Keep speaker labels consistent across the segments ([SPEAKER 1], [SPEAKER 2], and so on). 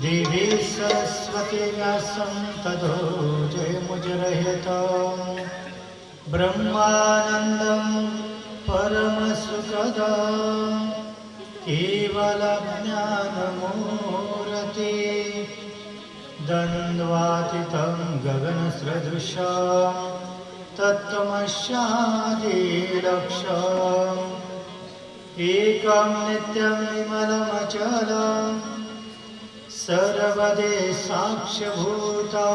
[SPEAKER 1] દેવી સરસ્વતી વ્યાસમ તદો જય મુજરહેત બ્રહ્માનંદમ પરમ સુખદ કેવલ જ્ઞાનમૂર્તિ દંડવાતીતમ ગગન સદૃશ તત્વમશાદિલક્ષ एकं नित्यं विमलमचलं सर्वदे साक्ष्यभूता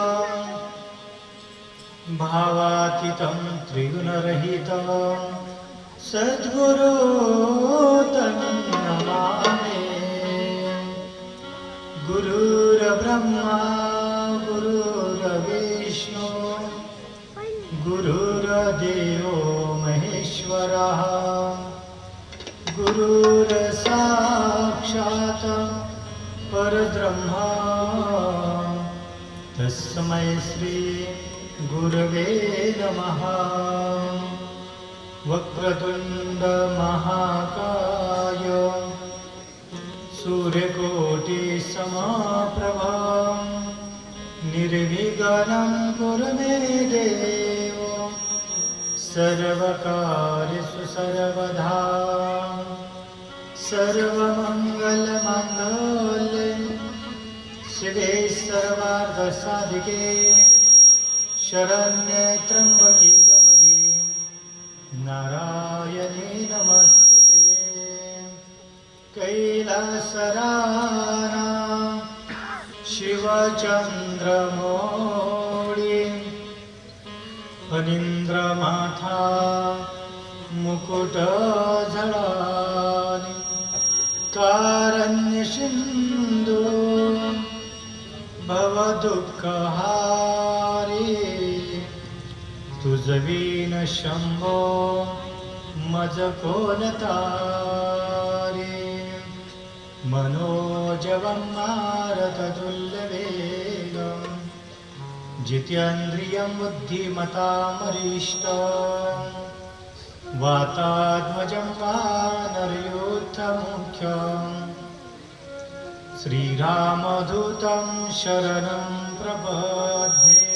[SPEAKER 1] भावातीतं त्रिगुणरहितं सद्गुरो नमामि गुरुर्ब्रह्मा गुरुर्विष्णु। गुरुर्देवो महेश्वरः। गुरुरसाक्षात् परब्रह्मा तस्मै श्री गुरवे नमः वक्रतुण्डमहाकाय सूर्यकोटिसमाप्रभा निर्विघ्नं कुरु मे देव સર્વકાર્યસુ સર્વધા સર્વમંગલમંગલે શિવે સર્વાર્ધસાધિકે શરણ્ય ત્રંબકી ગૌરી નારાયણી નમસ્તુ તે કૈલાસરા શિવચંદ્રમો फणीन्द्रमाथा मुकुटझडानि कारण्यसिन्धु भवदुःखहारी तुजवीन शम्भो मज कोलतारे मनोजवं मारततुल्य जितेन्द्रियं बुद्धिमतामरिष्ट वातात्मजं वानरयोत्थमुख्यम् श्रीरामदूतं शरणं प्रपद्ये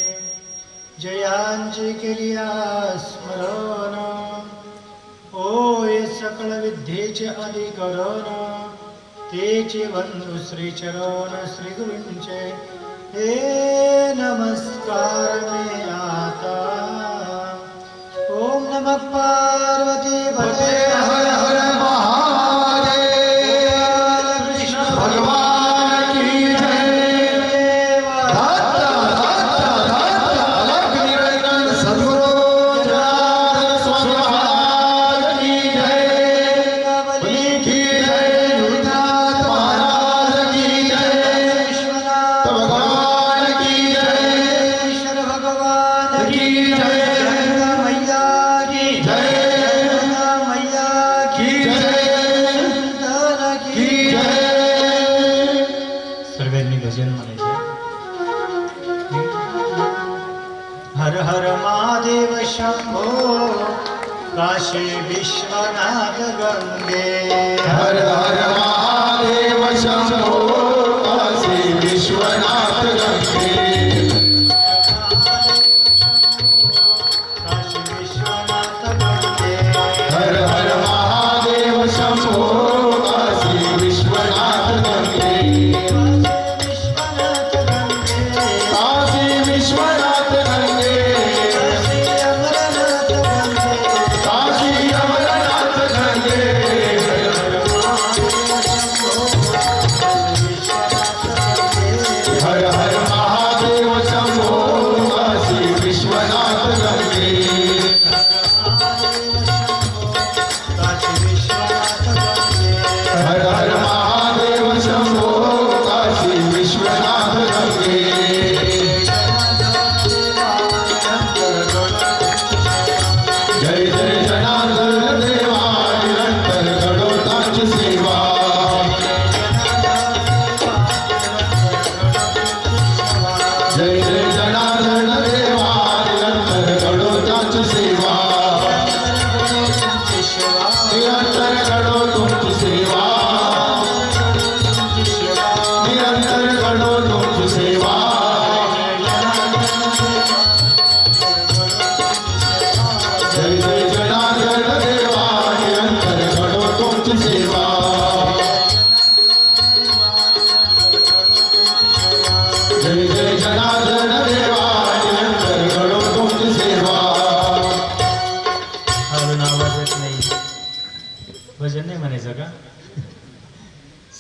[SPEAKER 1] जयांजिकिर्या स्मरण ओय सकळ विद्येचे अधिकरण तेचे बंधू श्रीचरण श्रीगुरूंचे હે
[SPEAKER 2] નમસ્કાર મે
[SPEAKER 1] આતા
[SPEAKER 2] ઓમ
[SPEAKER 1] નમઃ
[SPEAKER 2] પાર્વતી
[SPEAKER 1] સર્વેની ભજન મને છે. હર હર મહાદેવ શંભો કાશી વિશ્વનાથ ગંગે.
[SPEAKER 2] હર હર મહાદેવ શંભો કાશી વિશ્વનાથ ગંગે. શંભો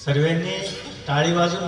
[SPEAKER 1] સર્વેની તાળી બાજુ